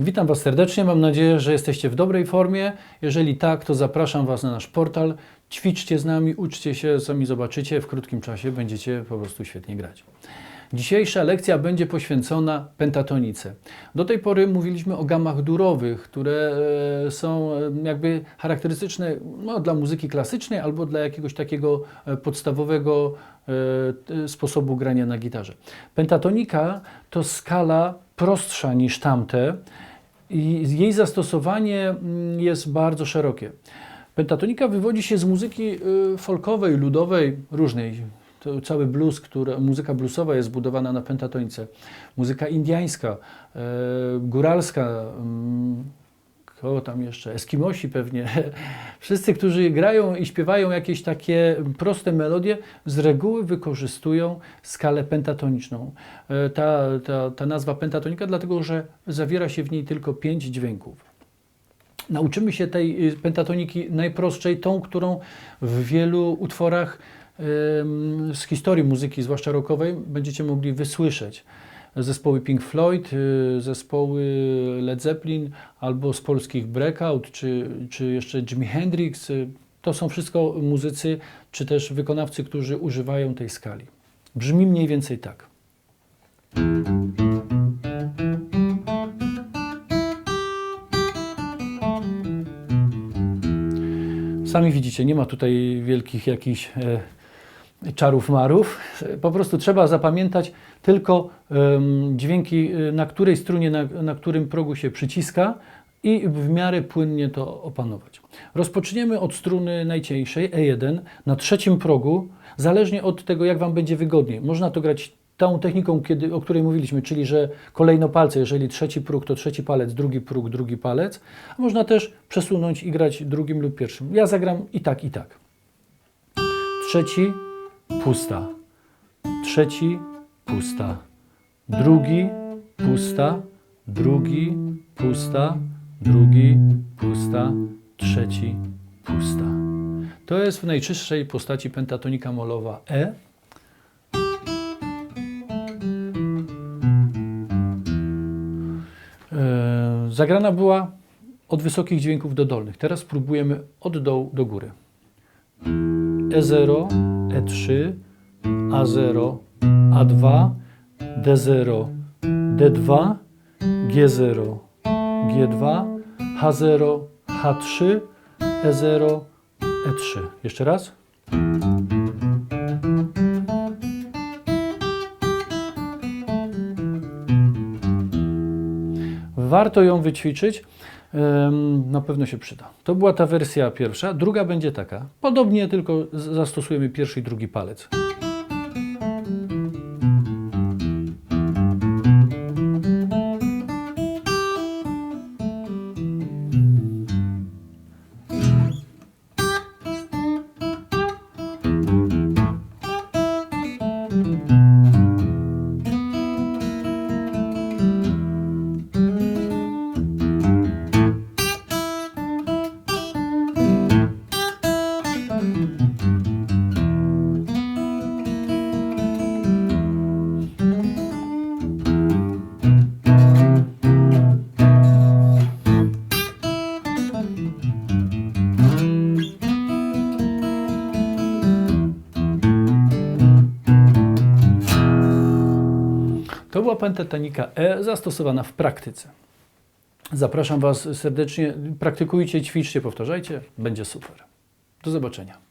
Witam Was serdecznie. Mam nadzieję, że jesteście w dobrej formie. Jeżeli tak, to zapraszam Was na nasz portal. Ćwiczcie z nami, uczcie się, sami zobaczycie. W krótkim czasie będziecie po prostu świetnie grać. Dzisiejsza lekcja będzie poświęcona pentatonice. Do tej pory mówiliśmy o gamach durowych, które e, są e, jakby charakterystyczne no, dla muzyki klasycznej albo dla jakiegoś takiego e, podstawowego sposobu grania na gitarze. Pentatonika to skala prostsza niż tamte i jej zastosowanie mm, jest bardzo szerokie. Pentatonika wywodzi się z muzyki y, folkowej, ludowej, różnej. To cały blues, która, muzyka bluesowa jest zbudowana na pentatonice. Muzyka indyjska, e, góralska, mm, kogo tam jeszcze, Eskimosi pewnie. Wszyscy, którzy grają i śpiewają jakieś takie proste melodie, z reguły wykorzystują skalę pentatoniczną. E, Ta, ta, ta nazwa pentatonika, dlatego że zawiera się w niej tylko pięć dźwięków. Nauczymy się tej y, pentatoniki najprostszej, tą, którą w wielu utworach z historii muzyki, zwłaszcza rockowej, będziecie mogli wysłyszeć. Zespoły Pink Floyd, y, zespoły Led Zeppelin, albo z polskich Breakout, czy, czy jeszcze Jimi Hendrix. y, To są wszystko muzycy, czy też wykonawcy, którzy używają tej skali. Brzmi mniej więcej tak. Sami widzicie, nie ma tutaj wielkich jakichś e, czarów marów. Po prostu trzeba zapamiętać tylko dźwięki, e, na której strunie, na, na którym progu się przyciska i w miarę płynnie to opanować. Rozpoczniemy od struny najcieńszej, E1, na trzecim progu, zależnie od tego, jak Wam będzie wygodniej. Można to grać tą techniką, kiedy, o której mówiliśmy, czyli że kolejno palce, jeżeli trzeci próg to trzeci palec, drugi próg, drugi palec, można też przesunąć i grać drugim lub pierwszym. Ja zagram i tak, i tak. Trzeci, pusta. Trzeci, pusta. Drugi, pusta. Drugi, pusta. Drugi, pusta. Trzeci, pusta. To jest w najczystszej postaci pentatonika molowa E. E, Zagrana była od wysokich dźwięków do dolnych. Teraz spróbujemy od dołu do góry. E0, E3, A0, A2, D0, D2, G0, G2, H0, H3, E0, E3. Jeszcze raz. Warto ją wyćwiczyć. Na pewno się przyda. To była ta wersja pierwsza. Druga będzie taka. Podobnie, tylko zastosujemy pierwszy i drugi palec. To była pentatonika E zastosowana w praktyce. Zapraszam Was serdecznie. Praktykujcie, ćwiczcie, powtarzajcie. Będzie super. Do zobaczenia.